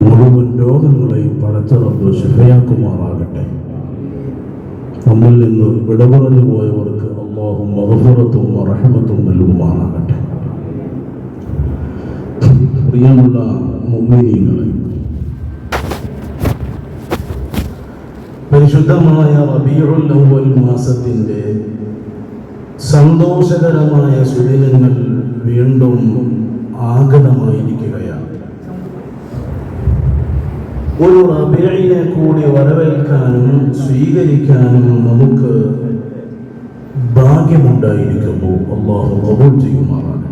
മുഴുവൻ രോഗങ്ങളെയും പടച്ചിറപ്പ് ശുഭയാക്കുമാറാകട്ടെ നമ്മിൽ നിന്ന് വിടപറഞ്ഞു പോയവർക്ക് അള്ളാഹും മഹഫുറത്തും റഹമത്തും നൽകുമാറാകട്ടെ. പ്രിയമുള്ള മുമ്മിനീങ്ങളെ പരിശുദ്ധമായ അവ്വൽ മാസത്തിന്റെ സന്തോഷകരമായ സുദിനങ്ങൾ വീണ്ടും ആഗതമായിരിക്കുകയാണ് ഒരു റബീഇനെ കൂടി വരവേൽക്കാനും സ്വീകരിക്കാനും നമുക്ക് ഭാഗ്യമുണ്ടായിരിക്കുന്നു. അള്ളാഹു കബൂൾ ചെയ്യുമാറാകട്ടെ.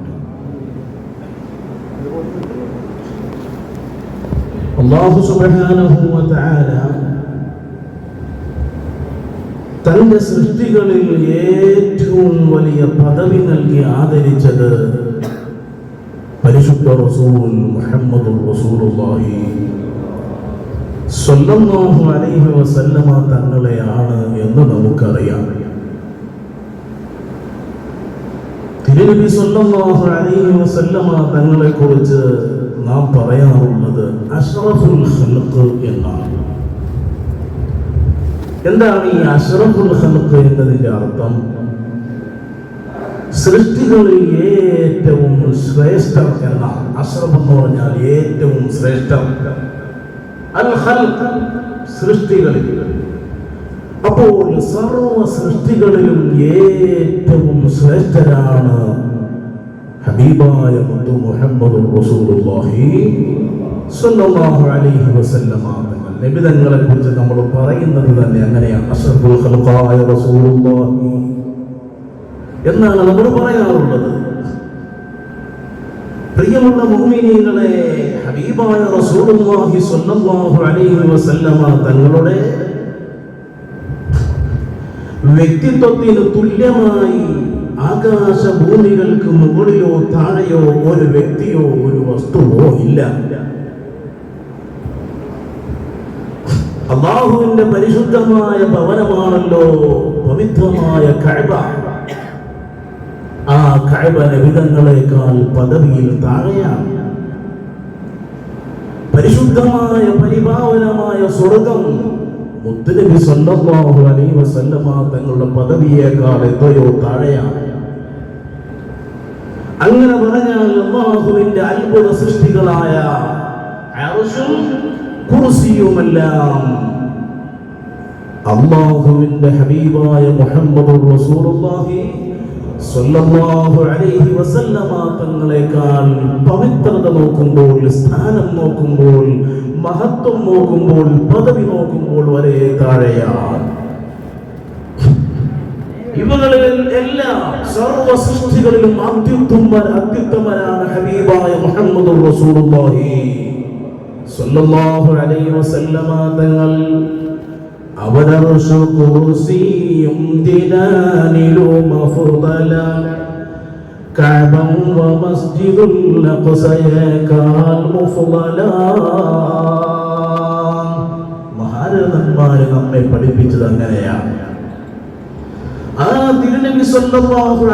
അള്ളാഹു തആല തന്റെ സൃഷ്ടികളിൽ ഏറ്റവും വലിയ പദവി നൽകി ആദരിച്ചത് പരിശുദ്ധ റസൂൽ മുഹമ്മദ് റസൂലുള്ളാഹി അലൈഹി വസല്ലമ തങ്ങളെയാണ് എന്ന് നമുക്കറിയാം. തിരുനബി അലൈഹി വസല്ലമ തങ്ങളെ കുറിച്ച് നാം പറയാറുള്ളത് അഷ്റഫുൽ ഖൽഖ് എന്നാണ്. എന്താണ് ഈ അഷ്റഫുൽ ഖൽഖ് എന്നതിന്റെ അർത്ഥം? സൃഷ്ടികളിൽ ഏറ്റവും ശ്രേഷ്ഠം എന്നാണ്. അഷ്റഫ് എന്ന് പറഞ്ഞാൽ ഏറ്റവും ശ്രേഷ്ഠം സൃഷ്ടികളിൽ. അപ്പോൾ സർവ സൃഷ്ടികളിലും ഏറ്റവും ശ്രേഷ്ഠരാണ് ഹബീബായ മുത്തു മുഹമ്മദ് റസൂലുള്ളാഹി സ്വല്ലല്ലാഹു അലൈഹി വസല്ലമ തങ്ങൾ. നബിതങ്ങളെ കുറിച്ച് നമ്മൾ പറയുന്നത് തന്നെ അങ്ങനെയാണ്. അഷ്റഫുൽ ഖൽഖായ റസൂലുള്ളാഹി എന്നാണ് നമ്മൾ പറയാറുള്ളത്. പ്രിയമുള്ള മുഅ്മിനീങ്ങളെ ഹബീബായ റസൂലുള്ളാഹി സ്വല്ലല്ലാഹു അലൈഹി വസല്ലമ തങ്ങളുടെ വ്യക്തിത്വത്തിന് തുല്യമായി ആകാശ ആകാശഭൂമികൾക്ക് മുകളിലോ താഴെയോ ഒരു വ്യക്തിയോ ഒരു വസ്തുവോ ഇല്ല. അള്ളാഹുവിന്റെ പരിശുദ്ധമായ ഭവനമാണല്ലോ പവിത്രമായ കഴബ ആ കഴബ നബിതങ്ങളെക്കാൾ പദവിയിൽ താഴെയാണ്. പരിശുദ്ധമായ പരിപാവനമായ സ്വർഗം മുത്തുനബി സല്ലല്ലാഹു അലൈഹി വസല്ലമ തങ്ങളുടെ പദവിയേക്കാൾ എത്രയോ താഴെയാണ്. അങ്ങനെ പറഞ്ഞാൽ അള്ളാഹുവിന്റെ അത്ഭുത സൃഷ്ടികളായ കുർസിയുമെല്ലാം അള്ളാഹുവിന്റെ ഹബീബായ മുഹമ്മദ് റസൂലുള്ളാഹി തങ്ങളെക്കാൾ പവിത്രത നോക്കുമ്പോൾ സ്ഥാനം നോക്കുമ്പോൾ മഹത്വം നോക്കുമ്പോൾ പദവി നോക്കുമ്പോൾ വരെ താഴെയാണ്. ഇവകളിൽ എല്ലാം സർവ സൃഷ്ടികളിലും അത്യുത്തമ അത്യുത്തമനാണ് ഹബീബായ മുഹമ്മദ് റസൂലുള്ളാഹി. സ്വല്ലല്ലാഹു അലൈഹി വസല്ലമ തങ്ങൾ അവരർഷു കുർസിയും ദിനാനിലു മുഫ്ദല നമ്മെ പഠിപ്പിച്ചത് അങ്ങനെയാണ്. ആ തിരുനബി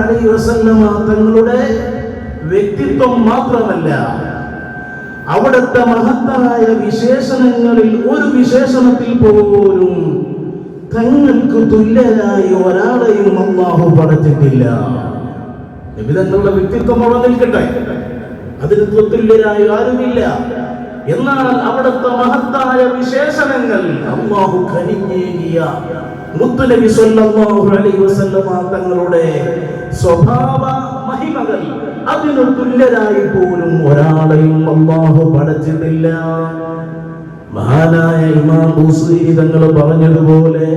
അലൈഹി വസല്ലമ തങ്ങളുടെ വ്യക്തിത്വം മാത്രമല്ല അവിടുത്തെ മഹത്തായ വിശേഷണങ്ങളിൽ ഒരു വിശേഷണത്തിൽ പോലും തങ്ങൾക്ക് തുല്യരായി ഒരാളെയും അള്ളാഹു പഠിച്ചിട്ടില്ല നബിതങ്ങളുടെ വ്യക്തിത്വം അവിടെ നിൽക്കട്ടെ. അതിന് തുല്യരായി ആരുമില്ല. എന്നാൽ അവിടുത്തെ മഹത്തായ വിശേഷണങ്ങൾ അള്ളാഹു കനിഞ്ഞേകിയ മുത്തുനബി സല്ലല്ലാഹു അലൈഹി വസല്ലമ തങ്ങളുടെ സ്വഭാവ മഹിമകൾ അതിന് തുല്യരായി പോലും ഒരാളെയും അള്ളാഹു പടച്ചിട്ടില്ല മഹാനായ ഇമാം ബുസീരി തങ്ങൾ പറഞ്ഞതുപോലെ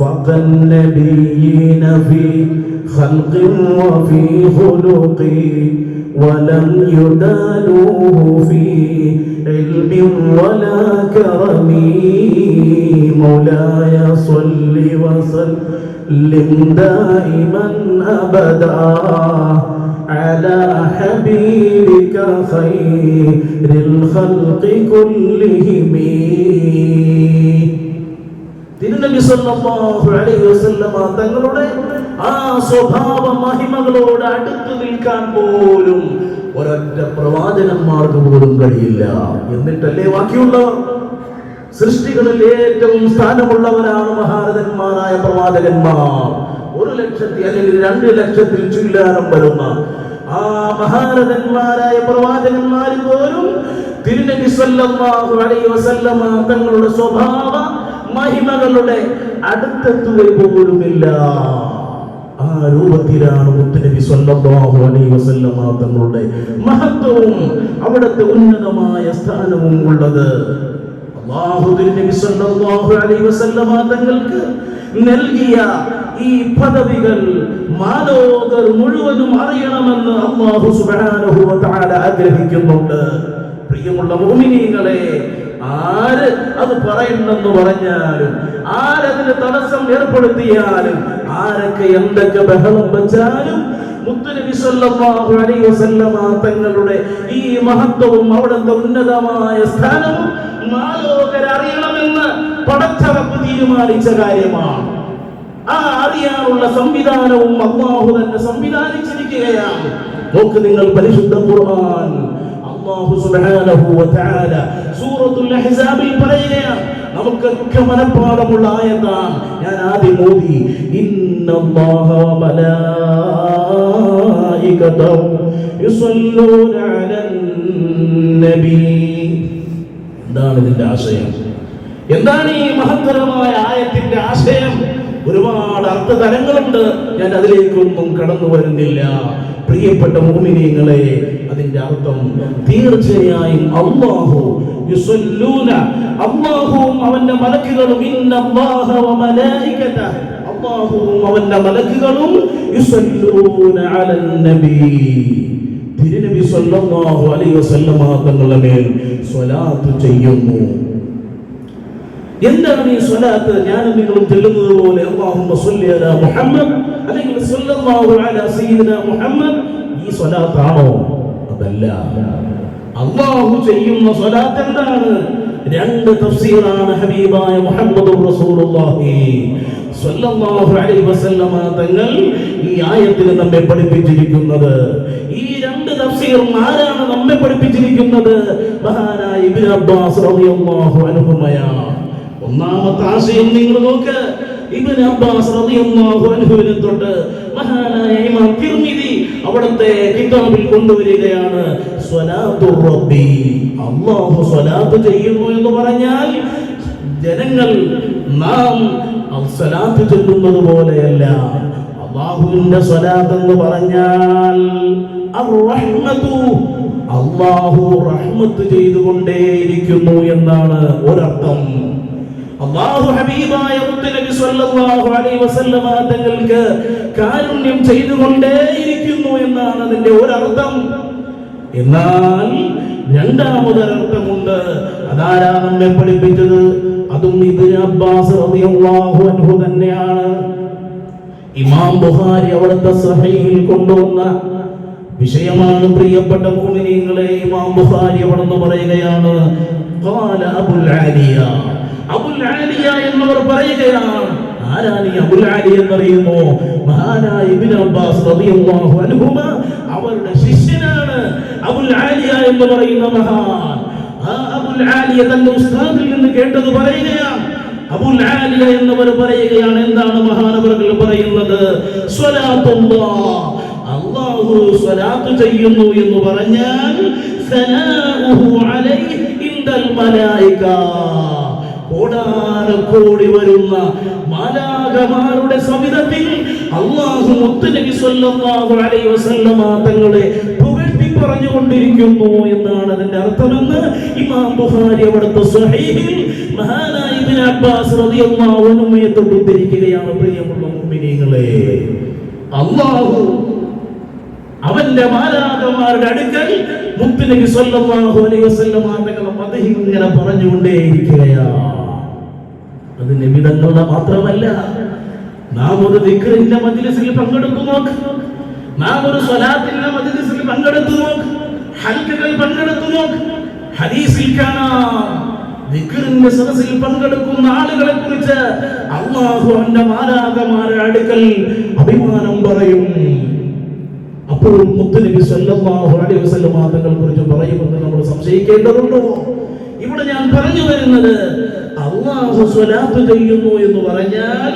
فَقَالنَّبِيِّينَ فِي خَلْقٍ وَفِي خُلُقٍ وَلَمْ يُدَانُوهُ فِي علم ولا كرم مولاي صل وسلم دائما أبدا على حبيبك خير الخلق كلهم മുത്തുനബി സല്ലല്ലാഹു അലൈഹി വസല്ലമ തങ്ങളുടെ ആ സ്വഭാവ മഹിമകളോട് അടുത്ത് നിൽക്കാൻ പോലും ഒരൊറ്റ പ്രവാചകന്മാർക്ക് പോലും കഴിയില്ല എന്നിട്ടല്ലേ ബാക്കിയുള്ളവർ സൃഷ്ടികളിൽ ഏറ്റവും സ്ഥാനമുള്ളവരാണ് മഹാരഥന്മാരായ പ്രവാചകന്മാർ ഒരു ലക്ഷത്തി അല്ലെങ്കിൽ രണ്ട് ലക്ഷത്തിൽ ചുല്ലാനം വരുന്ന ആ മഹാരഥന്മാരായ പ്രവാചകന്മാർ പോലും തിരുനബി സല്ലല്ലാഹു അലൈഹി വസല്ലമ തങ്ങളുടെ സ്വഭാവ മഹിമകളുടെ അടുത്തെത്തുക പോലുമില്ല. ആ രൂപത്തിലാണ് മുത്തുനബി സല്ലല്ലാഹു അലൈഹി വസല്ലമ തങ്ങളുടെ മഹത്വവും അവിടുത്തെ ഉന്നതമായ സ്ഥാനവും ഉള്ളത്. അല്ലാഹു തിരുനബി സല്ലല്ലാഹു അലൈഹി വസല്ലമ തങ്ങൾക്ക് നൽകിയ ഈ പദവികൾ മാലോകർ മുഴുവനും അറിയണമെന്ന് അള്ളാഹു സുബ്ഹാനഹു വ തആല ആഗ്രഹിക്കുന്നുണ്ട്. പ്രിയമുള്ള മുഅ്മിനീങ്ങളെ ആര് അത് പറയണമെന്ന് പറഞ്ഞാലും ആരതിന് തടസ്സം ഏർപ്പെടുത്തിയാലും ആരൊക്കെ എന്തൊക്കെ ബഹളം വെച്ചാലും തങ്ങളുടെ ഈ മഹത്വവും അവിടുത്തെ ഉന്നതമായ സ്ഥാനവും മാലോകരറിയണമെന്ന് പടച്ചറപ്പ് തീരുമാനിച്ച കാര്യമാണ്. ആ അറിയാനുള്ള സംവിധാനവും അള്ളാഹു തന്നെ സംവിധാനിച്ചിരിക്കുകയാണ്. നോക്ക് നിങ്ങൾ പരിശുദ്ധ ഖുർആൻ അള്ളാഹു സുബ്ഹാനഹു വ തആല സൂറത്തുൽ അഹ്സാബിൽ പറയുകയാണ്. നമുക്കൊക്കെ മനഃപ്പാടമുള്ള ആയതാണ് ഞാൻ ആദ്യം ഓതി. ഇന്നല്ലാഹ വ മലായികതഹു യുസല്ലൂന അലൻ നബി. എന്താണ് ഇതിന്റെ ആശയം. എന്താണ് ഈ മഹത്തരമായ ആയത്തിന്റെ ആശയം? ഒരുപാട് അർത്ഥതലങ്ങളുണ്ട്. ഞാൻ അതിലേക്കൊന്നും കടന്നു വരുന്നില്ല. പ്രിയപ്പെട്ട മോമിനിയങ്ങളെ അതിന്റെ അർത്ഥം തീർച്ചയായും അള്ളാഹു അള്ളാഹുവും അവന്റെ മലക്കുകളും അള്ളാഹുവും അവന്റെ മലക്കുകളും തിരുനബി സല്ലല്ലാഹു അലൈഹി വസല്ലമ തങ്ങളുടെ മേൽ സ്വലാത്ത് ചെയ്യുന്നു. എന്താണ് ഈ സ്വലാത്ത്? ഞാനും നിങ്ങളും ചെല്ലുന്നത് പോലെ മുഹമ്മദ് അല്ലെങ്കിൽ മുഹമ്മദ്. ഈ സ്വലാത്താണോ? അതല്ല. അള്ളാഹു ചെയ്യുന്ന സ്വലാത്ത് എന്താണ്? രണ്ട് തഫ്സീറാണ് ഹബീബായ മുഹമ്മദ് തങ്ങൾ ഈ ആയത്തിൽ നമ്മെ പഠിപ്പിച്ചിരിക്കുന്നത്. ഈ രണ്ട് തഫ്സീറും ആരാണ് നമ്മെ പഠിപ്പിച്ചിരിക്കുന്നത്? മഹാനായ ഇബ്നു അബ്ബാസ് റളിയല്ലാഹു അൻഹുമയാണ്. ഒന്നാമത്തെ ആശയം നിങ്ങൾ നോക്ക്. ഇബ്നു അബ്ബാസ് റളിയല്ലാഹു അൻഹുവിനെ തൊട്ട് മഹാനായ ഇമാം തിർമിദി കിതാബിൽ കൊണ്ടുവരികയാണ്. സ്വലാത്തു റബ്ബി. അല്ലാഹു സ്വലാത്ത് ചെയ്യുന്നു എന്ന് പറഞ്ഞാൽ ജനങ്ങൾ നാം സ്വലാത്ത് ചൊല്ലുന്നത് പോലെയല്ല. അള്ളാഹുവിന്റെ സ്വലാത്ത് എന്ന് പറഞ്ഞാൽ അള്ളാഹു റഹ്മത്ത് ചെയ്തുകൊണ്ടേയിരിക്കുന്നു എന്നാണ് ഒരർത്ഥം. അള്ളാഹു ഹബീബായ മുത്തുനബി സല്ലല്ലാഹു അലൈഹി വസല്ലമ തങ്ങൾക്ക് കാരുണ്യം ചെയ്തുകൊണ്ടേയിരിക്കുന്നു എന്നാണ് അതിന്റെ ഒരർത്ഥം. എന്നാൽ രണ്ടാമതൊരർത്ഥമുണ്ട്. അതാരാ നമ്മെ പഠിപ്പിച്ചത്? അതും ഇബ്നു അബ്ബാസ് റളിയല്ലാഹു അൻഹു തന്നെയാണ്. ഇമാം ബുഖാരി അവിടുത്തെ സഹീഹിൽ കൊണ്ടുവന്ന വിഷയമാണ് പ്രിയപ്പെട്ട മുഅ്മിനീങ്ങളെ ഇമാം ബുഖാരി അവിടുന്ന് പറയുകയാണ് ഖാല അബുൽ ആലിയ അബുൽ ആലിയ എന്നവർ പറയുകയാണ്. ആരാണ് ഈ അബുൽ ആലിയ എന്നറിയുമോ? മഹാനായ ഇബ്നു അബ്ബാസ് റളിയല്ലാഹു അൻഹുമ അവരുടെ ശിഷ്യനാണ് അബുൽ ആലിയ എന്ന് പറയുന്ന മഹാൻ. ആ അബുൽ ആലിയ തന്റെ ഉസ്താദിൽ നിന്ന് കേട്ടത് പറയുകയാണ്. അബുൽ ആലിയ എന്നവർ പറയുകയാണ് എന്താണ് മഹാനവറുകൾ പറയുന്നത്? അല്ലാഹു സ്വലാത്ത് ചെയ്യുന്നു എന്ന് പറഞ്ഞാൽ സലാഹു അലൈഹി ഇൻദൽ മലായിക. കോടാനക്കോടി വരുന്ന മാലാകമാരുടെ സവിധത്തിൽ അള്ളാഹു മുത്തുനബി സ്വല്ലല്ലാഹു അലൈഹി വസല്ലമ തങ്ങളെ പുകഴ്ത്തി പറഞ്ഞുകൊണ്ടിരിക്കുന്നു എന്നാണ് അതിന്റെ അർത്ഥമെന്ന് ഇമാം ബുഖാരി അവിടുത്തെ സ്വഹീഹിൽ മഹാനായ ഇബ്നു അബ്ബാസ് റളിയല്ലാഹു അൻഹുയെ തൊട്ടുദ്ധരിക്കുകയാണ് പ്രിയമുള്ള മുഅ്മിനീങ്ങളെ. അള്ളാഹു അവന്റെ മാലാകമാരുടെ അടുക്കൽ മുത്തുനബി സല്ലല്ലാഹു അലൈഹി വസല്ലമ തങ്ങളെ മദഹി ഇങ്ങനെ പറഞ്ഞുകൊണ്ടേയിരിക്കുകയാണ്. അത് നിമിതങ്ങളുടെ മാത്രമല്ല. നാം ഒരു ദിക്കറിന്റെ മജ്ലിസിൽ പങ്കെടുത്തു നോക്ക്. നാം ഒരു സ്വലാത്തിന്റെ മജ്ലിസിൽ പങ്കെടുത്തു നോക്ക്. ഹൽക്കുകൾ പങ്കെടുത്തു നോക്ക്. ഹദീസിൽ കാണാം. ദിക്കറിന്റെ സദസ്സിൽ പങ്കെടുക്കുന്ന ആളുകളെ കുറിച്ച് അള്ളാഹു അവന്റെ മാലാകമാരുടെ അടുക്കൽ അഭിമാനം പറയും. അപ്പോൾ മുത്തുനബി സല്ലല്ലാഹു അലൈഹി വസല്ലം തങ്ങളെ കുറിച്ച് പറയുമെന്ന് നമ്മൾ സംശയിക്കേണ്ടതുണ്ടോ? ഇവിടെ ഞാൻ പറഞ്ഞു വരുന്നത് അള്ളാഹു സ്വലാത്ത് ചെയ്യുന്നു എന്ന് പറഞ്ഞാൽ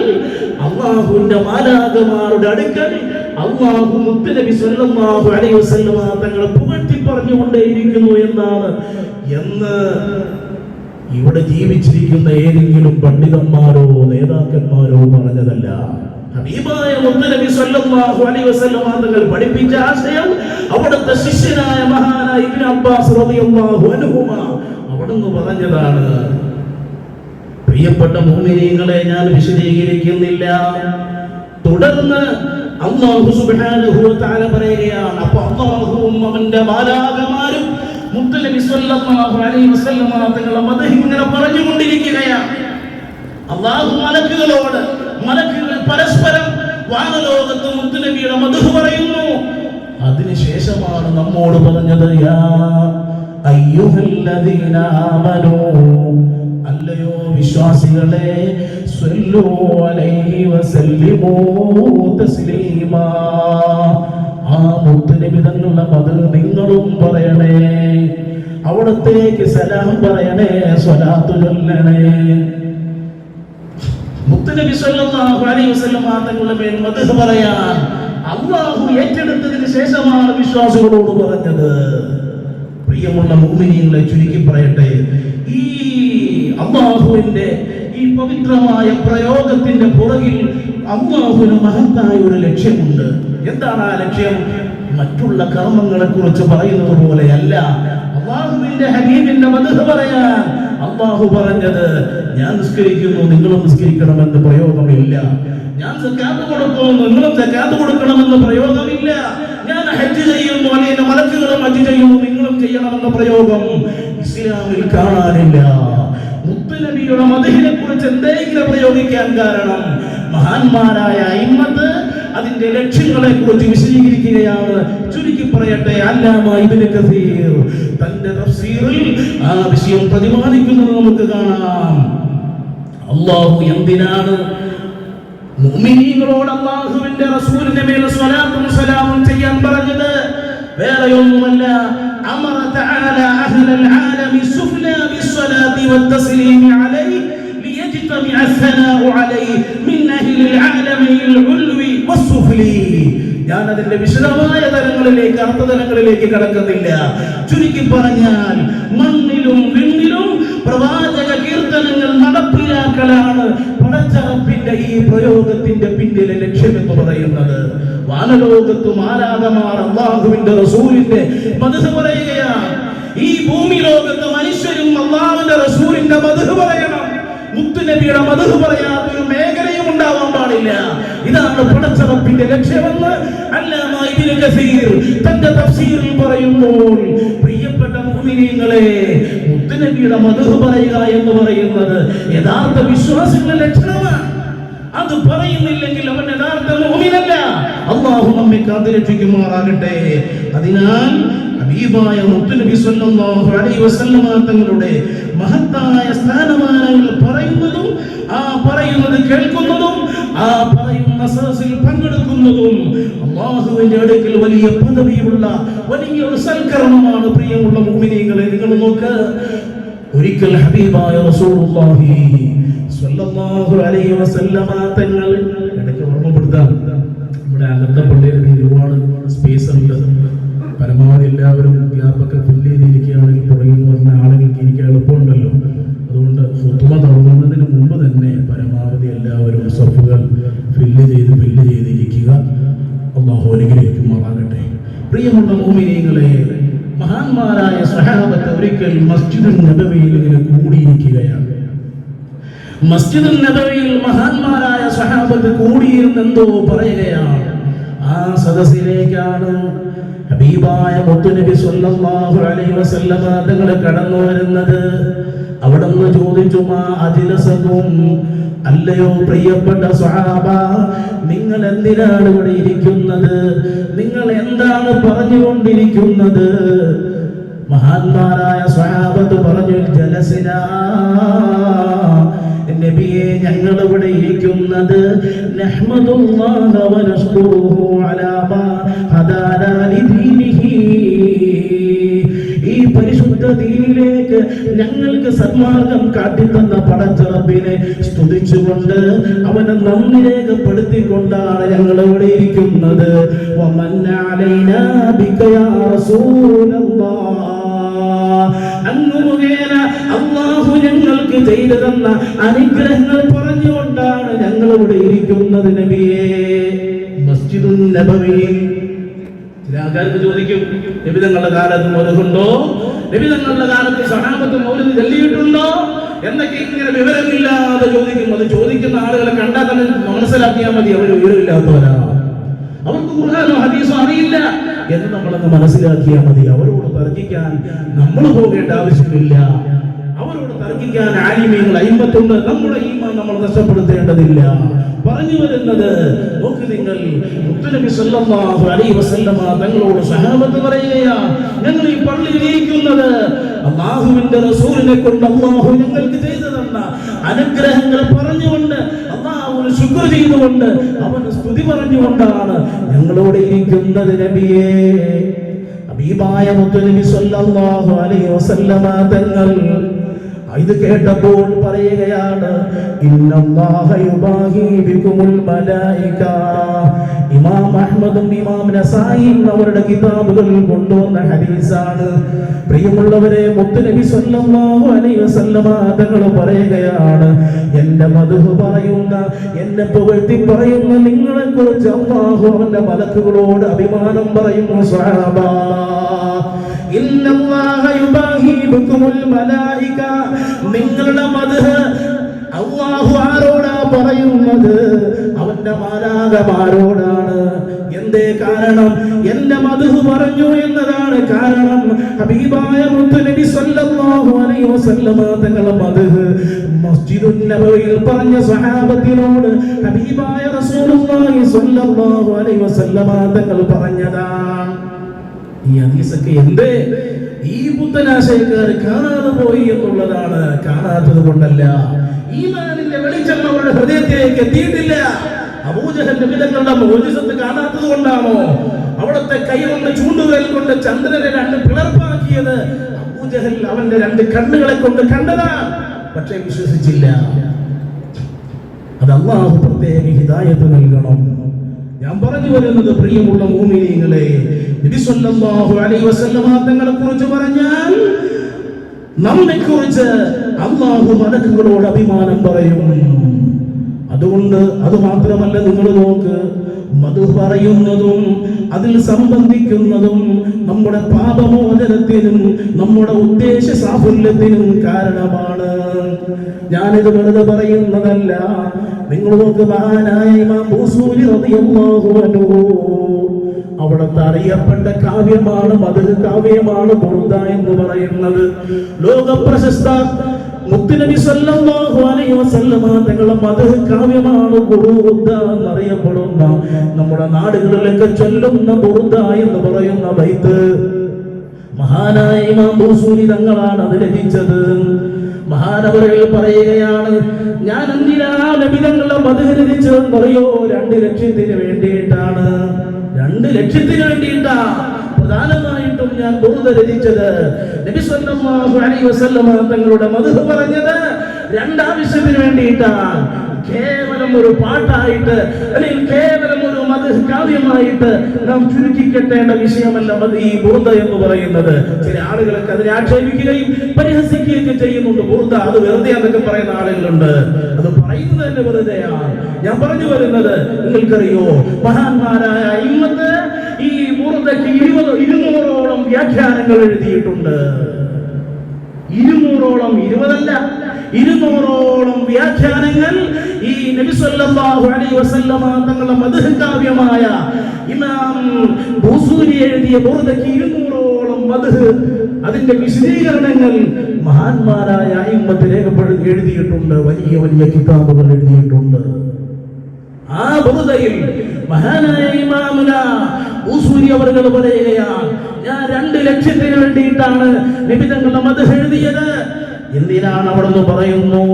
അള്ളാഹുവിന്റെ മാലാകമാരുടെ അടുക്കൽ അള്ളാഹു മുത്തുനബി സല്ലല്ലാഹു അലൈഹി വസല്ലമ തങ്ങളെ പുകഴ്ത്തി പറഞ്ഞുകൊണ്ടേയിരിക്കുന്നു എന്നാണ്. എന്ന് ഇവിടെ ജീവിച്ചിരിക്കുന്ന ഏതെങ്കിലും പണ്ഡിതന്മാരോ നേതാക്കന്മാരോ പറഞ്ഞതല്ല. ഹബീബായ മുത്തനബി സല്ലല്ലാഹു അലൈഹി വസല്ലമ തങ്ങൾ പഠിപ്പിച്ച ആശയം അവിടുത്തെ ശിഷ്യനായ മഹാനായ ഇബ്നു അബ്ബാസ് റളിയല്ലാഹു അൻഹുമ അവിടുന്ന് പറഞ്ഞതാണ് പ്രിയപ്പെട്ട മുഅ്മിനീങ്ങളെ ഞാൻ വിശദീകരിക്കുന്നില്ല. തുടർന്ന് സുബ്ഹാനഹു തആല അപ്പോൾ സല്ലല്ലാഹു അലൈഹി ഇങ്ങനെ മലക്കുകൾ പരസ്പരം വാനലോകത്ത് പറയുന്നു. അതിനുശേഷമാണ് നമ്മോട് പറഞ്ഞത് യാ അല്ലയോ വിശ്വാസികളെ ആ മുത്തുനബി തങ്ങളുടെ നിങ്ങളും പറയണേ അവിടത്തേക്ക് സലാം പറയണേ സ്വലാത്തു ചൊല്ലണേ. മുത്തുനബി സല്ലല്ലാഹു അലൈഹി വസല്ലം തങ്ങളുടെ മേൽ മദ്ഹ് പറയാൻ അള്ളാഹു ഏറ്റെടുത്തതിന് ശേഷമാണ് വിശ്വാസികളോട് പറഞ്ഞത്. പ്രിയമുള്ള മോമിനിയങ്ങളെ ചുരുക്കി പറയട്ടെ. ഈ അള്ളാഹുവിന്റെ ഈ പവിത്രമായ പ്രയോഗത്തിന്റെ പുറകിൽ അള്ളാഹുവിന് മഹത്തായ ഒരു ലക്ഷ്യമുണ്ട്. എന്താണ് ആ ലക്ഷ്യം? മറ്റുള്ള കർമ്മങ്ങളെ കുറിച്ച് പറയുന്നത് പോലെയല്ല. അള്ളാഹുവിന്റെ ഹബീബിന്റെ മദ്ഹ് പറയാൻ അള്ളാഹു പറഞ്ഞത് ഞാൻ നിസ്കരിക്കുന്നു നിങ്ങളും നിസ്കരിക്കണമെന്ന് പ്രയോഗമില്ല. ഞാൻ കൊടുക്കുന്നു നിങ്ങളും കൊടുക്കണമെന്ന് പ്രയോഗമില്ല. ഹജ്ജ് ചെയ്യുന്നു എന്റെ മലക്കുകളും ഹജ്ജ് ചെയ്യുന്നു നിങ്ങളും ചെയ്യണമെന്ന പ്രയോഗം ഇസ്ലാമിൽ കാണാനില്ല. മുത്തുനബിയുടെ മതഹിനെ കുറിച്ച് എന്തെങ്കിലും പ്രയോഗിക്കാൻ കാരണം മഹാന്മാരായ ഇമ്മത്ത് അതിന്റെ ലക്ഷ്യങ്ങളെ കുറിച്ച് വിശദീകരിക്കുകയാണ്. ചുരുക്കി പറയട്ടെ അല്ലാമ ഇബ്നു കസീർ തന്റെ തഫ്സീറിൽ ആ വിഷയം പ്രതിപാദിക്കുന്നത് നമുക്ക് കാണാം. അള്ളാഹു എന്തിനാണ് മുഅ്മിനീങ്ങളോട് അല്ലാഹുവിന്റെ റസൂലിന്റെ മേൽ സ്വലാത്തും സലാമും ചെയ്യാൻ പറഞ്ഞത് വേറെയൊന്നുമല്ല അമറ തആല അഹ്ലൽ ആലമി സുഫ്ല ബിസ്സലാത്തി വത്തസ്ലീമി അലൈഹി ലിയജ്തമിഅ അസ്സനാഉ അലൈഹി മിൻ അഹ്ലിൽ ആലമിൽ ഉൽവി വസ്സുഫ്ലി. ഞാൻ അതിന്റെ വിശദമായ തലങ്ങളിലേക്ക് അർത്ഥതലങ്ങളിലേക്ക് കടക്കുന്നില്ല. ചുരുക്കി പറഞ്ഞാൽ മണ്ണിലും വിണ്ണിലും പ്രവാ നടപ്പിലാക്കലാണ് പടച്ചറപ്പിന്റെ ഈ പ്രയോഗത്തിന്റെ പിന്നിലെ ലക്ഷ്യം എന്ന് പറയുന്നത്. വാനലോകത്തും മാലാകമാർ അള്ളാഹുവിന്റെ റസൂലിന്റെ മധുസ് പറയുകയാണ്. ഈ ഭൂമി ലോകത്ത് മനുഷ്യരും അള്ളാഹുവിന്റെ റസൂലിന്റെ മധു പറയണം. മുത്തുനബിയുടെ മധു പറയാത്തൊരു മേഖലയും ഉണ്ടാവാൻ പാടില്ല. ഇതാണ് പടച്ചറപ്പിന്റെ ലക്ഷ്യമെന്ന് അല്ലാമ ഇതിന് തന്റെ തഫ്സീറിൽ പറയുമ്പോൾ പ്രിയപ്പെട്ട മുഅ്മിനീങ്ങളെ മുത്തുനബിയുടെ മധു പറയുക എന്ന് പറയുന്നത് യഥാർത്ഥ വിശ്വാസികളുടെ ലക്ഷണമാണ്. അത് പറയുന്നില്ലെങ്കിൽ അവൻ യഥാർത്ഥ ഭൂമിനല്ല അള്ളാഹു നമ്മെ കാത്തിരക്ഷിക്കുമാറാകട്ടെ. അതിനാൽ ഹബീബായ മുത്തുനബി സല്ലല്ലാഹു അലൈഹി വസല്ലമ തങ്ങളുടെ മഹത്തായ സ്ഥാനമാനങ്ങൾ പറയുന്നതും ആ പറയുന്നത് കേൾക്കുന്നതും ആ പറയുന്ന സദസ്സിൽ പങ്കെടുക്കുന്നതും അള്ളാഹുവിന്റെ അടുക്കൽ വലിയ പദവിയുള്ള വലിയ ഒരു സൽക്കരണമാണ് പ്രിയമുള്ള മുഅ്മിനീങ്ങളെ നിങ്ങൾ നോക്ക്. ഒരിക്കൽ ഹബീബായ റസൂലുള്ളാഹി സ്വല്ലല്ലാഹു അലൈഹി വസല്ലമ തങ്ങൾ ഇടയ്ക്ക് ഓർമ്മപ്പെടുത്താം. നമ്മുടെ അകത്തെ പള്ളിയിൽ ഒരുപാട് സ്പേസ് ഉണ്ട്. പരമാവധി എല്ലാവരും ഗ്യാപ്പൊക്കെ ഫില്ല് ചെയ്തിരിക്കുകയാണെങ്കിൽ പുറകിൽ വന്ന ആളുകൾക്ക് ഇരിക്കാൻ എളുപ്പമുണ്ടല്ലോ. അതുകൊണ്ട് ഫുത്തുമ തുടങ്ങുന്നതിന് മുമ്പ് തന്നെ പരമാവധി എല്ലാവരും സഫുകൾ ഫില്ല് ചെയ്ത് ഫില്ല് ചെയ്തിരിക്കുക. അള്ളാഹു അനുഗ്രഹിക്കുമാറാകട്ടെ. പ്രിയമുള്ള മോമിനിയങ്ങളെ മഹാന്മാരായ സഹാബത്ത് ഒരിക്കൽ മസ്ജിദുൽ നബവിയിൽ ഇങ്ങനെ കൂടിയിരിക്കുകയാണ്. മസ്ജിദുൽ നബവിയിൽ മഹാന്മാരായ സഹാബത്ത് കൂടിയിരുന്നെന്തോ പറയുകയാണ്. ആ സദസ്സിലേക്കാണ് ഹബീബായ മുത്തുനബി സല്ലല്ലാഹു അലൈഹി വസല്ലമ തങ്ങൾ കടന്നു വരുന്നത് അവിടെ നിന്ന് ചോദിച്ചു മാ അല്ലയോ പ്രിയപ്പെട്ട സ്വഹാബ നിങ്ങൾ എന്തിനാണ് ഇവിടെ ഇരിക്കുന്നത്? നിങ്ങൾ എന്താണ് പറഞ്ഞുകൊണ്ടിരിക്കുന്നത്? മഹാന്മാരായ സ്വഹാബത്ത് പറഞ്ഞു ജലസിനാ ഞങ്ങൾ ഇവിടെ ഇരിക്കുന്നത് ഈ പരിശുദ്ധ ദീനിലേക്ക് ഞങ്ങൾക്ക് സന്മാർഗം കാട്ടിത്തന്ന പടച്ചറബിനെ സ്തുതിച്ചുകൊണ്ട് അവനെ നന്ദി രേഖപ്പെടുത്തിക്കൊണ്ടാണ് ഞങ്ങൾ ഇവിടെ ഇരിക്കുന്നത്. അങ്ങ് മുഖേന അള്ളാഹു ഞങ്ങൾക്ക് ചെയ്തു തന്ന അനുഗ്രഹങ്ങൾ പറഞ്ഞുകൊണ്ടാണ് ഞങ്ങൾ ഇവിടെ ഇരിക്കുന്നത് നബിയേ. മസ്ജിദുൽ നബവിയിൽ ചില ചോദിക്കും നബിതങ്ങളുടെ കാലത്ത് മൗലതുണ്ടോ നബിതങ്ങളുടെ കാലത്ത് സഹാബത്ത് മൗലത് ചൊല്ലിയിട്ടുണ്ടോ എന്നൊക്കെ ഇങ്ങനെ വിവരമില്ലാതെ ചോദിക്കും. അത് ചോദിക്കുന്ന ആളുകളെ കണ്ടാൽ തന്നെ മനസ്സിലാക്കിയാൽ മതി അവർ വിവരമില്ലാത്തവരാണ് അവർക്ക് ഖുർആാനോ ഹദീസോ അറിയില്ല. എന്ന് നമ്മളൊന്ന് മനസ്സിലാക്കിയാൽ മതി. അവരോട് തർക്കിക്കാൻ നമ്മൾ പോകേണ്ട ആവശ്യമില്ല. അവരോട് തർക്കിക്കാൻ ആലിമീങ്ങൾ അയിമ്പത്തുണ്ട് നമ്മുടെ ഈമാൻ നമ്മൾ നഷ്ടപ്പെടുത്തേണ്ടതില്ല. പറഞ്ഞു വരുന്നത് നോക്ക് നിങ്ങൾ. മുത്തനബി സല്ലല്ലാഹു അലൈഹി വസല്ലമ തങ്ങളോട് സഹാബത്ത് പറയുകയാ ഞങ്ങൾ ഈ പള്ളിയിൽ ഇരിക്കുന്നത് അള്ളാഹുവിന്റെ റസൂലിനെ കൊണ്ട് അള്ളാഹു ഞങ്ങൾക്ക് ചെയ്തു തന്ന അനുഗ്രഹങ്ങൾ പറഞ്ഞുകൊണ്ട് അള്ളാഹുവിന് ശുക്ർ ചെയ്തുകൊണ്ട് അവന് സ്തുതി പറഞ്ഞുകൊണ്ടാണ് ഞങ്ങളോട് ഇരിക്കുന്നത് നബിയേ. ഹബീബായ മുത്തുനബി സല്ലല്ലാഹു അലൈഹി വസല്ലമ തങ്ങൾ ഇത് കേട്ടപ്പോൾ പറയുകയാണ് ഇമാം അഹ്മദും ഇമാം നസായിയും അവരുടെ കിതാബുകളിൽ കൊണ്ടുവന്ന ഹദീസാണ്. പ്രിയമുള്ളവരെ മുത്തുനബി സല്ലല്ലാഹു അലൈഹി വസല്ലമ തങ്ങൾ പറയുകയാണ് എന്റെ മധുഹ് പറയുന്ന എന്നെ പുകഴ്ത്തി പറയുന്ന നിങ്ങളെ കുറിച്ച് അള്ളാഹു അവന്റെ മലക്കുകളോട് അഭിമാനം പറയുന്നു സ്വഹാബാ. നിങ്ങളുടെ മദ്ഹ് അള്ളാഹു ആരോടാ പറയുന്നത്? അവന്റെ മാലാകമാരോടാണ് എന്തേ കാരണം? എന്റെ മധു പറഞ്ഞു എന്നതാണ് കാരണം. ഹബീബായ മുത്തുനബി സല്ലല്ലാഹു അലൈഹി വസല്ലമ തങ്ങളുടെ മധു മസ്ജിദുൻ നബവിയിൽ പറഞ്ഞ സഹാബത്തിനോട് ഹബീബായ റസൂലുള്ളാഹി സല്ലല്ലാഹു അലൈഹി വസല്ലമ തങ്ങൾ പറഞ്ഞതാണ് ഈ ഹദീസൊക്കെ എന്തേ? ഈ പുത്തനാശയക്കാർ കാണാതെ പോയി എന്നുള്ളതാണ് കാണാത്തത് കൊണ്ടല്ല. ഈമാനിന്റെ വെളിച്ചം അവരുടെ ഹൃദയത്തിലേക്ക് എത്തിയിട്ടില്ല. അബൂജഹന്റെ വിധങ്ങളുടെ മോചിസത്ത് കാണാത്തത് കൊണ്ടാണോ? അവിടുത്തെ കൈ കൊണ്ട് ചൂണ്ടുകൾ കൊണ്ട് ചന്ദ്രനെ രണ്ട് പിളർപ്പാക്കിയത് അബൂജഹൽ അവന്റെ രണ്ട് കണ്ണുകളെ കൊണ്ട് കണ്ടതാ. പക്ഷെ വിശ്വസിച്ചില്ല. അത് അള്ളാഹു പ്രത്യേക ഹിദായത്ത് നൽകണം. ഞാൻ പറഞ്ഞു വരുന്നത് പ്രിയമുള്ള വസല്ലമ തങ്ങളെ കുറിച്ച് പറഞ്ഞാൽ നമ്മെ കുറിച്ച് അള്ളാഹു മലക്കുകളോട് അഭിമാനം പറയും. അതുകൊണ്ട് അത് മാത്രമല്ല നിങ്ങൾ നോക്ക് മധു പറയുന്നതും അതിൽ സംബന്ധിക്കുന്നതും നമ്മുടെ പാപമോചനത്തിനും നമ്മുടെ ഉദ്ദേശ സാഫല്യത്തിനും കാരണമാണ്. ഞാനിത് വെറുതെ പറയുന്നതല്ല. നിങ്ങൾ നോക്ക് മഹാനായ അവിടുത്തെ അറിയപ്പെട്ട കാവ്യമാണ് മധുര കാവ്യമാണ് ബുർദ എന്ന് പറയുന്നത്. ലോക പ്രശസ്ത മുത്തുനബി സല്ലല്ലാഹു അലൈഹി വസല്ലമ തങ്ങളുടെ മധു കാവ്യമാണ് ബുർദ എന്നറിയപ്പെടുന്ന. നമ്മുടെ നാടുകളിലൊക്കെ ചൊല്ലുന്ന ബുർദ എന്ന് പറയുന്ന ബൈത്ത്. മഹാനായ ഇമാം ബൂസൂരി തങ്ങളാണ് അത് രചിച്ചത് മഹാനവറുകൾ പറയുകയാണ് ഞാൻ എന്തിനാ നബിതങ്ങളെ പറയോ? രണ്ട് ലക്ഷ്യത്തിന് വേണ്ടിയിട്ടാണ്. രണ്ട് ലക്ഷ്യത്തിന് വേണ്ടിയിട്ടാ. പ്രധാനമായിട്ടും ഞാൻ ബുറുദ രചിച്ചത് നബി അലൈഹി വസല്ലമ തങ്ങളുടെ മധു പറഞ്ഞത് രണ്ടാവശ്യത്തിന് വേണ്ടിയിട്ടാണ് കേവലം ഒരു പാട്ടായിട്ട് അല്ലെങ്കിൽ കേവലം ഒരു മത കാവ്യമായിട്ട് നാം ചുരുക്കി കെട്ടേണ്ട വിഷയമല്ല മത് ഈ ബൂന്ത എന്ന് പറയുന്നത്. ചില ആളുകളൊക്കെ അതിനെ ആക്ഷേപിക്കുകയും പരിഹസിക്കുകയൊക്കെ ചെയ്യുന്നുണ്ട്. ബൂന്ത അത് വെറുതെ എന്നൊക്കെ പറയുന്ന ആളുകളുണ്ട്. അത് പറയുന്നത് തന്നെ വെറുതെയാണ് ഞാൻ പറഞ്ഞു വരുന്നത് നിങ്ങൾക്കറിയോ? മഹാന്മാരായ ഇന്നത്തെ ഈ ബുർദയ്ക്ക് ഇരുപത് ഇരുന്നൂറോളം വ്യാഖ്യാനങ്ങൾ എഴുതിയിട്ടുണ്ട്. ഇരുന്നൂറോളം ഇരുപതല്ല ഇരുന്നൂറോളം വ്യാഖ്യാനങ്ങൾ ഈ നബി സല്ലല്ലാഹു അലൈഹി വസല്ലമ തങ്ങളുടെ മദ്ഹ് കാവ്യമായ ഇമാം ഭൂസൂരി എഴുതിയ ബുർദയ്ക്ക് ഇരുന്നൂറോളം മദ്ഹ് അതിന്റെ വിശദീകരണങ്ങൾ മഹാന്മാരായ അയിമ്മത്ത് രേഖപ്പെടുത്തി എഴുതിയിട്ടുണ്ട്. വലിയ വലിയ കിതാബുകൾ എഴുതിയിട്ടുണ്ട്. ആ ബുറുദയിൽ മഹാനായ ഇമാമുന ഉസൂരി അവർകൾ പറയുകയാണ് ഞാൻ രണ്ട് ലക്ഷ്യത്തിന് വേണ്ടിയിട്ടാണ് നിബിതങ്ങളുടെ മത എഴുതിയത് എന്തിനാണ് അവിടുന്ന് പറയുന്നു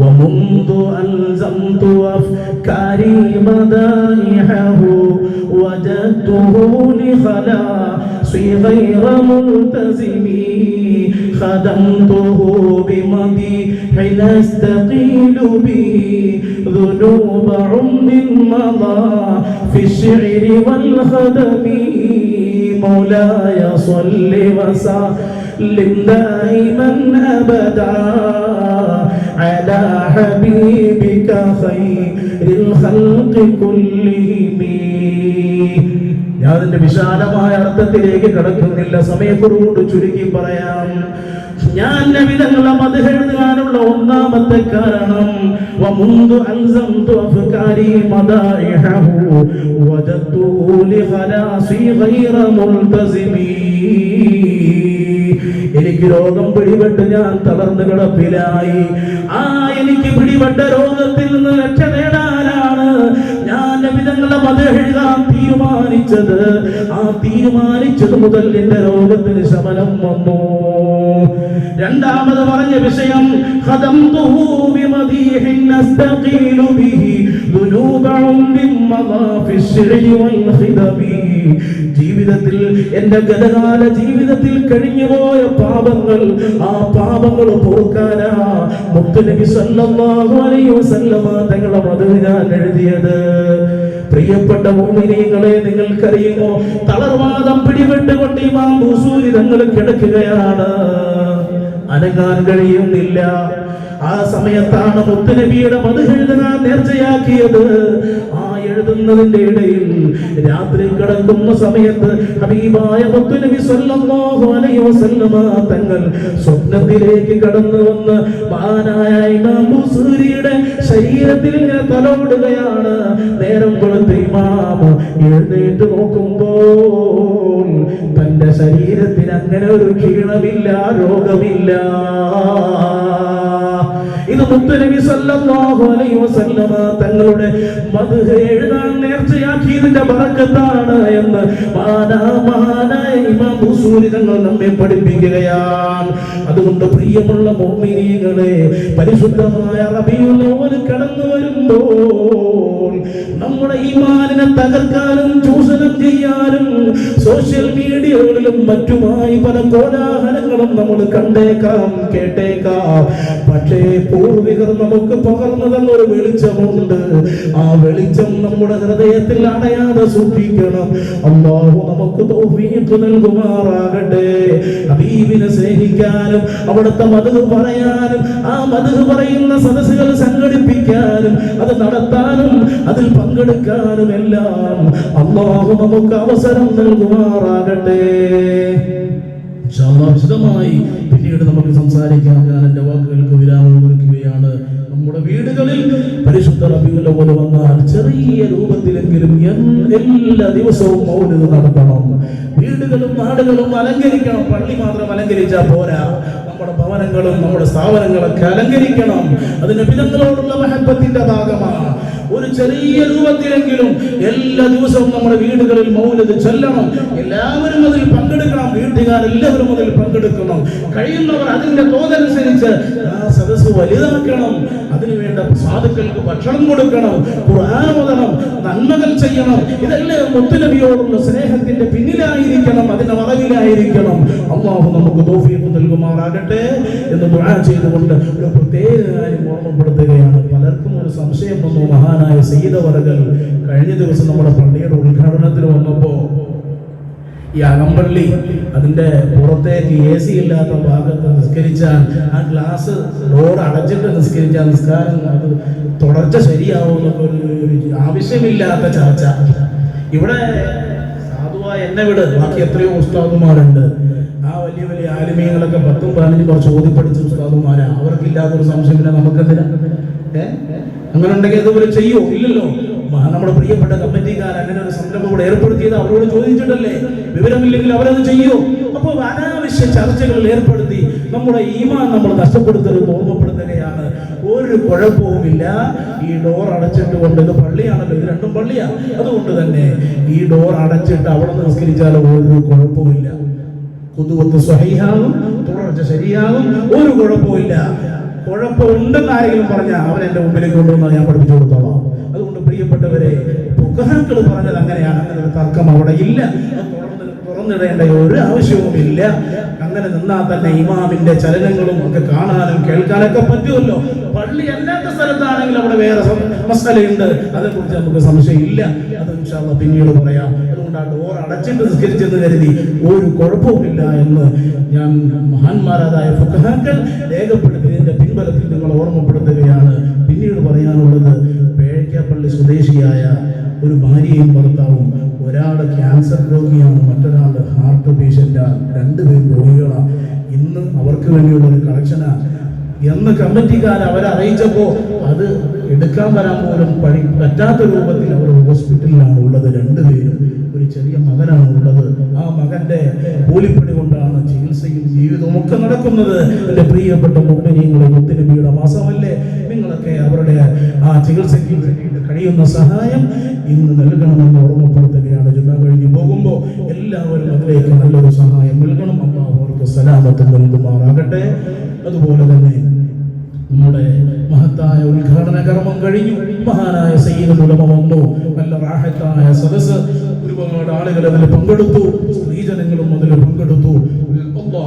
ومنذ ألزمت أفكاري مدائحه وجدته لخلاصي غير ملتزم خدمته بمديح نستقيل به ذنوب عمر مضى في الشعر والخدم. مولاي صل وسلم دائما أبدا على حبيبك خير الخلق كلهم. ഞാൻ അതിന്റെ വിശാലമായ അർത്ഥത്തിലേക്ക് കടക്കുന്നില്ല സമയക്കുറവുകൊണ്ട് ചുരുക്കി പറയാം ഞാൻ നബിതങ്ങളെ മത് എഴുതാനുള്ള ഒന്നാമത്തെ കാരണം ومنذ ألزمت أفكاري مدائحه وجدته لخلاصي غير ملتزم എനിക്ക് രോഗം പിടിപെട്ട് ഞാൻ തളർന്നു കിടപ്പിലായി ആ എനിക്ക് പിടിപെട്ട രോഗത്തിൽ നിന്ന് രക്ഷ കൊണ്ടാണ് ഞാൻ നബിതങ്ങളുടെ മത എഴുതാൻ തീരുമാനിച്ചത്. ആ തീരുമാനിച്ചത് മുതൽ എന്റെ രോഗത്തിന് ശമനം വന്നു. രണ്ടാമത് പറഞ്ഞ വിഷയം ജീവിതത്തിൽ എന്റെ ഗതകാല ജീവിതത്തിൽ കഴിഞ്ഞുപോയ പാപങ്ങൾ ആ പാപങ്ങൾ പൊറുക്കാനാ മുത്തുനബി സല്ലല്ലാഹു അലൈഹി വസല്ലമ തങ്ങളെ മതം ഞാൻ എഴുതിയത് പ്രിയപ്പെട്ട മോമിനികളെ നിങ്ങൾക്കറിയുമോ? തളർവാദം പിടിപെട്ടുകൊണ്ട് ഇമാം ബുസൂരി തങ്ങൾ കിടക്കുകയാണ്. അനങ്ങാൻ കഴിയുന്നില്ല. ആ സമയത്താണ് മുത്തുനബിയുടെ മത് എഴുതാൻ നേർച്ചയാക്കിയത്. എഴുതുന്നതിന്റെ ഇടയിൽ രാത്രി കിടക്കുന്ന സമയത്ത് ഹബീബായ മുത്തുനബി സല്ലല്ലാഹു അലൈഹി വസല്ലമ തങ്ങൾ സ്വപ്നത്തിലേക്ക് കടന്നു വന്ന് മഹാനായ ഇമാം ശരീരത്തിൽ ഇങ്ങനെ തലോടുകയാണ്. നേരം കൊടുത്ത് ഇമാം എഴുന്നേറ്റ് നോക്കുമ്പോൾ തന്റെ ശരീരത്തിന് അങ്ങനെ ഒരു ക്ഷീണമില്ല രോഗമില്ല. സല്ലല്ലാഹു അലൈഹി വസല്ലമ തങ്ങളുടെ എഴുതാൻ എന്ന് ഇമാം തങ്ങൾ നമ്മെ പഠിപ്പിക്കുകയാണ്. അതുകൊണ്ട് പ്രിയമുള്ള മോമിനികളെ പരിശുദ്ധമായ അവ്വൽ കടന്നു വരുമ്പോൾ നമ്മുടെ ഈമാനിനെ തകർക്കാനും ചൂഷണം ചെയ്യാനും സോഷ്യൽ മീഡിയകളിലും മറ്റുമായി പല കോലാഹലങ്ങളും നമ്മൾ കണ്ടേക്കാം കേട്ടേക്കാം. പക്ഷേ പൂർവികർ നമുക്ക് പകർന്നു തന്നൊരു വെളിച്ചമുണ്ട്. ആ വെളിച്ചം നമ്മുടെ ഹൃദയത്തിൽ അടയാതെ സൂക്ഷിക്കണം. അള്ളാഹു നമുക്ക് തൗഫീഖ് നൽകുമാറാകട്ടെ. ഹബീബിനെ സ്നേഹിക്കാനും അവിടുത്തെ മധു പറയാനും ആ മധു പറയുന്ന സദസ്സുകൾ സംഘടിപ്പിക്കാനും അത് നടത്താനും അതിൽ പങ്കെടുക്കാനും എല്ലാം അള്ളാഹു നമുക്ക് അവസരം നൽകുമാറാകട്ടെ. വിശദമായി പിന്നീട് നമുക്ക് സംസാരിക്കാം. ഞാൻ എന്റെ വാക്കുകൾക്ക് വിരാമം കുറിക്കുകയാണ് നമ്മുടെ വീടുകളിൽ പരിശുദ്ധ റബിയുൽ പോലെ വന്നാൽ ചെറിയ രൂപത്തിലെങ്കിലും എല്ലാ ദിവസവും മൗലിദ് നടത്തണം. വീടുകളും നാടുകളും അലങ്കരിക്കണം. പള്ളി മാത്രം അലങ്കരിച്ചാൽ പോരാ. നമ്മുടെ ഭവനങ്ങളും നമ്മുടെ സ്ഥാപനങ്ങളൊക്കെ അലങ്കരിക്കണം. അത് നബിതങ്ങളോടുള്ള മഹബത്തിന്റെ ഭാഗമാണ്. ഒരു ചെറിയ രൂപത്തിലെങ്കിലും എല്ലാ ദിവസവും നമ്മുടെ വീടുകളിൽ മൗനത ചൊല്ലണം. എല്ലാവരും അതിൽ പങ്കെടുക്കണം. വീട്ടുകാരെല്ലാവരും അതിൽ പങ്കെടുക്കണം. കഴിയുന്നവർ അതിന്റെ തോതനുസരിച്ച് ആ സദസ്സ് വലുതാക്കണം. അതിനുവേണ്ട സാധുക്കൾക്ക് ഭക്ഷണം കൊടുക്കണം ഖുർആൻ ഓതണം നന്മകൾ ചെയ്യണം. ഇതെല്ലാം മുത്തുനബിയോടുള്ള സ്നേഹത്തിന്റെ പിന്നിലായിരിക്കണം അതിന്റെ മറവിലായിരിക്കണം. അള്ളാഹു നമുക്ക് തോഫീഫ് നൽകുമാറാകട്ടെ എന്ന് ദുആ ചെയ്തുകൊണ്ട് ഒരു പ്രത്യേക കാര്യം ഓർമ്മപ്പെടുത്തുകയാണ്. പലർക്കും ഒരു സംശയം വന്നു മഹാനായ സയ്യിദവറകൾ കഴിഞ്ഞ ദിവസം നമ്മുടെ പള്ളിയുടെ ഉദ്ഘാടനത്തിന് വന്നപ്പോ ഈ അകമ്പള്ളി അതിന്റെ പുറത്തേക്ക് എ സി ഇല്ലാത്ത ഭാഗത്ത് നിസ്കരിച്ചാൽ ആ ഗ്ലാസ് ഡോർ അടച്ചിട്ട് നിസ്കരിച്ചാൽ നിസ്കാരം അത് തുടർച്ച ശരിയാവുമെന്നൊക്കെ ഒരു ആവശ്യമില്ലാത്ത ചർച്ച. ഇവിടെ സാധുവായ എന്നെ വിട് ബാക്കി എത്രയോ ഉസ്താദുമാരുണ്ട്. ആ വലിയ വലിയ ആലിമീങ്ങളൊക്കെ പത്തും പതിനഞ്ചും കുറച്ച് ഓതി പഠിച്ച ഉസ്താദുമാരാ. അവർക്കില്ലാത്തൊരു സംശയം പിന്നെ നമുക്കെന്തിനാ? ഏഹ് അങ്ങനെ ഉണ്ടെങ്കിൽ അതുപോലെ ചെയ്യോ? ഇല്ലല്ലോ. നമ്മുടെ പ്രിയപ്പെട്ട കമ്മിറ്റിക്കാർ അങ്ങനെ ഒരു സംരംഭം ഇവിടെ ഏർപ്പെടുത്തിയത് അവരോട് ചോദിച്ചിട്ടല്ലേ? വിവരമില്ലെങ്കിൽ അവരത് ചെയ്യൂ. അപ്പോൾ അനാവശ്യ ചർച്ചകളിൽ ഏർപ്പെടുത്തി നമ്മുടെ ഈമാൻ നമ്മൾ നഷ്ടപ്പെടുത്തരുത് ഓർമ്മപ്പെടുത്തുകയാണ്. ഒരു കുഴപ്പവുമില്ല. ഈ ഡോർ അടച്ചിട്ട് കൊണ്ട് ഇത് പള്ളിയാണല്ലോ ഇത് രണ്ടും പള്ളിയാണ് അതുകൊണ്ട് തന്നെ ഈ ഡോർ അടച്ചിട്ട് അവിടെ നിസ്കരിച്ചാൽ ഒരു കുഴപ്പവുമില്ല. കുതുവത്ത് സ്വഹീഹാകും തുടർച്ച ശരിയാകും ഒരു കുഴപ്പമില്ല കുഴപ്പമുണ്ടെന്ന് ആരെങ്കിലും പറഞ്ഞാൽ അവൻ എന്റെ മുമ്പിലേക്ക് കൊണ്ടുവന്നാൽ ഞാൻ പഠിപ്പിച്ചു കൊടുത്തോളാം. പ്രിയപ്പെട്ടവരെ പുകഹക്കൾ പറഞ്ഞത് അങ്ങനെയാണ്. അങ്ങനെ തർക്കം അവിടെ ഇല്ല. തുറന്നിടേണ്ട ഒരു ആവശ്യവുമില്ല അങ്ങനെ നിന്നാൽ തന്നെ ഇമാമിന്റെ ചലനങ്ങളും ഒക്കെ കാണാനും കേൾക്കാനൊക്കെ പറ്റുമല്ലോ. പള്ളി അല്ലാത്ത സ്ഥലത്താണെങ്കിൽ അവിടെ വേറെ സം- അതേ അതേക്കുറിച്ച് നമുക്ക് സംശയമില്ല അത് ഇൻഷാല്ല പിന്നീട് പറയാം. അതുകൊണ്ടാണ് ഡോർ അടച്ചിട്ട് നിസ്കരിച്ചെന്ന് കരുതി ഒരു കുഴപ്പവുമില്ല എന്ന് ഞാൻ മഹാന്മാരായ ഫുഖഹാക്കൾ രേഖപ്പെടുത്തിയതിന്റെ പിൻബലത്തിൽ നിങ്ങൾ ഓർമ്മപ്പെടുത്തുകയാണ്. പിന്നീട് പറയാനുള്ളത് പേഴയ്ക്കാപ്പള്ളി സ്വദേശിയായ ഒരു ഭാര്യയും ഭർത്താവും ഒരാൾ ക്യാൻസർ രോഗിയാണ് മറ്റൊരാൾ ഹാർട്ട് പേഷ്യന്റാണ് രണ്ടുപേരും രോഗികളാണ് ഇന്ന് അവർക്ക് വേണ്ടിയുള്ള ഒരു കളക്ഷനാണ് എന്ന് കമ്മിറ്റിക്കാർ അവരെ അറിയിച്ചപ്പോ അത് എടുക്കാൻ വരാൻ പോലും പഴി പറ്റാത്ത രൂപത്തിൽ അവർ ഹോസ്പിറ്റലിലാണ് ഉള്ളത്. രണ്ടുപേരും ഒരു ചെറിയ മകനാണ് ഉള്ളത്. ആ മകന്റെ കൂലിപ്പണി കൊണ്ടാണ് ചികിത്സയും ജീവിതവും ഒക്കെ നടക്കുന്നത്. എന്റെ പ്രിയപ്പെട്ട മുമ്പിനിങ്ങളെ മുത്തുനബിയുടെ മാസമല്ലേ നിങ്ങളൊക്കെ അവരുടെ ആ ചികിത്സയ്ക്ക് കഴിയുന്ന സഹായം ഇന്ന് നൽകണമെന്ന് ഓർമ്മപ്പെടുത്തുകയാണ്. ജുമ കഴിഞ്ഞ് പോകുമ്പോൾ എല്ലാവരും അതിലേക്ക് നല്ലൊരു സഹായം നൽകണം. അമ്മ അവർക്ക് സലാമത്ത് നൽകുമാറാകട്ടെ. കർമ്മം കഴിഞ്ഞു. മഹാനായ സയ്യിദ് ഉലമ വന്നു. നല്ല റാഹത്തായ സദസ് ഒരുപാട് ആളുകൾ അതിൽ പങ്കെടുത്തു. സ്ത്രീജനങ്ങളും അതിൽ പങ്കെടുത്തു. വ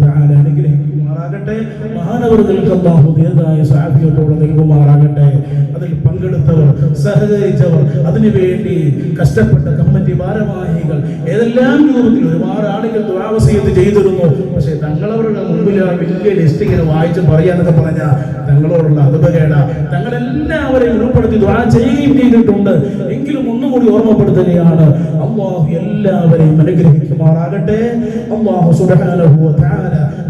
തആല അനുഗ്രഹിക്കുമാറാകട്ടെ മഹാനവറുകൾക്ക് അല്ലാഹു ദീർഘായ സാഫിയത്തോടെ നൽകുമാറാകട്ടെ അതിൽ പങ്കെടുത്തവർ സഹകരിച്ചവർ അതിനുവേണ്ടി കഷ്ടപ്പെട്ട കമ്മിറ്റി ഭാരവാഹികൾ ഏതെല്ലാം രൂപത്തിൽ ഒരുപാട് ആളുകൾ ദുരാവസീയത്ത് ചെയ്തിരുന്നു. പക്ഷേ തങ്ങളവരുടെ മുമ്പിൽ ആ വലിയ ലിസ്റ്റ് ഇങ്ങനെ വായിച്ച് പറയാനൊക്കെ പറഞ്ഞ തങ്ങളോടുള്ള അതുപകേട തങ്ങളെല്ലാവരെയും ഉൾപ്പെടുത്തി ദ്വാ ചെയ്യുകയും ചെയ്തിട്ടുണ്ട്. എങ്കിലും ഒന്നുകൂടി ഓർമ്മപ്പെടുത്തുകയാണ്. അള്ളാഹു എല്ലാവരെയും അനുഗ്രഹിക്കുമാറാകട്ടെ. അള്ളാഹു സുബ്ഹാനഹു വ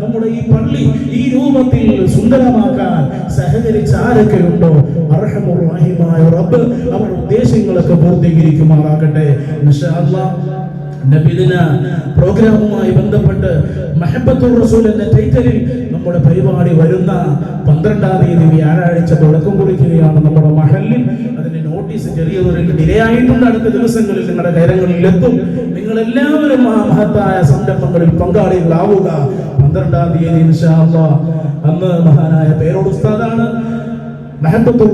നമ്മുടെ ഈ പള്ളി ഈ രൂപത്തിൽ സുന്ദരമാക്കാൻ സഹകരിച്ച ആരൊക്കെ ഉണ്ടോ? അർഹമുറാഹിമായ റബ്ബ് അവരുടെ ഉദ്ദേശങ്ങളൊക്കെ പൂർത്തീകരിക്കുമാറാകട്ടെ. നബിദിന പ്രോഗ്രാമുമായി ബന്ധപ്പെട്ട് മഹബത്തുർ റസൂൽ എന്ന ടൈറ്റലിൽ നമ്മുടെ പരിപാടി വരുന്ന പന്ത്രണ്ടാം തീയതി വ്യാഴാഴ്ച തുടക്കം കുറിക്കുകയാണ് നമ്മുടെ മഹലിൽ. അതിന്റെ നോട്ടീസ് ചെറിയൊരു ഡിലേ ആയിട്ടുണ്ട്. അടുത്ത ദിവസങ്ങളിൽ നിങ്ങളുടെ കരങ്ങളിൽ എത്തും. നിങ്ങൾ എല്ലാവരും ആ മഹത്തായ സംരംഭങ്ങളിൽ പങ്കാളികളാവുക. പന്ത്രണ്ടാം തീയതി അന്ന് മഹാനായ പേരോട് ഉസ്താദാണ്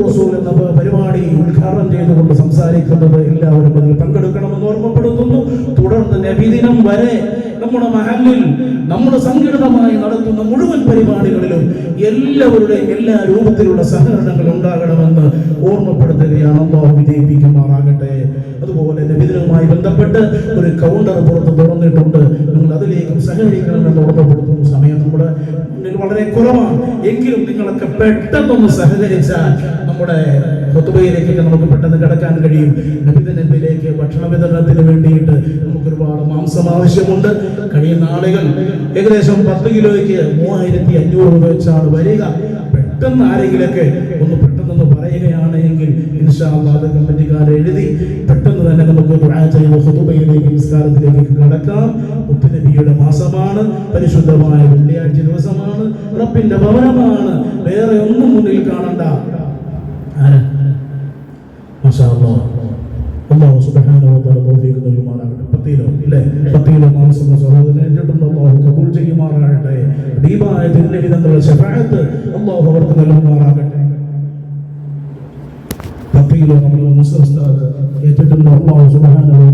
റസൂൽ എന്ന പരിപാടി ഉദ്ഘാടനം ചെയ്തുകൊണ്ട് സംസാരിക്കുന്നത് എല്ലാവരും അതിൽ പങ്കെടുക്കണമെന്ന് ഓർമ്മപ്പെടുത്തുന്നു. തുടർന്ന് നബിദിനം വരെ നമ്മുടെ മഹലിൽ നമ്മുടെ സംഘടിതമായി നടത്തുന്ന മുഴുവൻ പരിപാടികളിലും എല്ലാവരുടെയും എല്ലാ രൂപത്തിലുള്ള സഹകരണങ്ങൾ ഉണ്ടാകണമെന്ന് ഓർമ്മപ്പെടുത്തുകയാണ്. അള്ളാഹു വിജയിപ്പിക്കുമാറാകട്ടെ. അതുപോലെ നബിദിനവുമായി ബന്ധപ്പെട്ട് ഒരു കൗണ്ടർ പുറത്ത് തുറന്നിട്ടുണ്ട്. നിങ്ങൾ അതിലേക്കും സഹകരിക്കണമെന്ന് ഓർമ്മപ്പെടുത്തുന്ന സമയം നമ്മുടെ വളരെ കുറവാണ്. എങ്കിലും നിങ്ങളൊക്കെ പെട്ടെന്നൊന്ന് സഹകരിച്ചാൽ നമ്മുടെ കൊത്തുബയിലേക്കൊക്കെ നമുക്ക് പെട്ടെന്ന് കിടക്കാൻ കഴിയും. ഭക്ഷണ വിതരണത്തിന് വേണ്ടിയിട്ട് ഒരുപാട് മാംസം ആവശ്യമുണ്ട്. കഴിയുന്ന ആളുകൾ ഏകദേശം പത്ത് കിലോയ്ക്ക് മൂവായിരത്തി അഞ്ഞൂറ് രൂപ വെച്ചാണ് വരിക. പെട്ടെന്ന് ആരെങ്കിലൊക്കെ ഒന്ന് പെട്ടെന്നൊന്ന് പറയുകയാണ് എങ്കിൽ കമ്മിറ്റിക്കാരെ എഴുതി പെട്ടെന്ന് തന്നെ നമുക്ക് ഖുതുബയിലേക്ക് നിസ്കാരത്തിലേക്ക് കടക്കാം. മുത്തുനബിയുടെ മാസമാണ്. പരിശുദ്ധമായ വെള്ളിയാഴ്ച ദിവസമാണ്. റബ്ബിന്റെ ഭവനമാണ്. വേറെ ഒന്നും മുന്നിൽ കാണണ്ട. ആരാ? മാഷാ അല്ലാഹു സുബ്ഹാനഹു വ തൗഫീഖ് നൽകുമാറാകട്ടെ പത്തിയിലോ ഇല്ലേ? പത്തിയിലോ മാംസം സഹോദരൻ ഏറ്റിട്ടുണ്ട് അല്ലാഹു കബൂൽ ചെയ്യുമാറാകട്ടെ. ദീപായ തിരുനബിതങ്ങളുടെ ശഫാഅത്ത് അല്ലാഹു അവർക്ക് നൽകുമാറാകട്ടെ. പത്തിയിലോ നമ്മൾ മുസ്ലിം ഏറ്റിട്ടുണ്ട് അല്ലാഹു സുബ്ഹാനഹു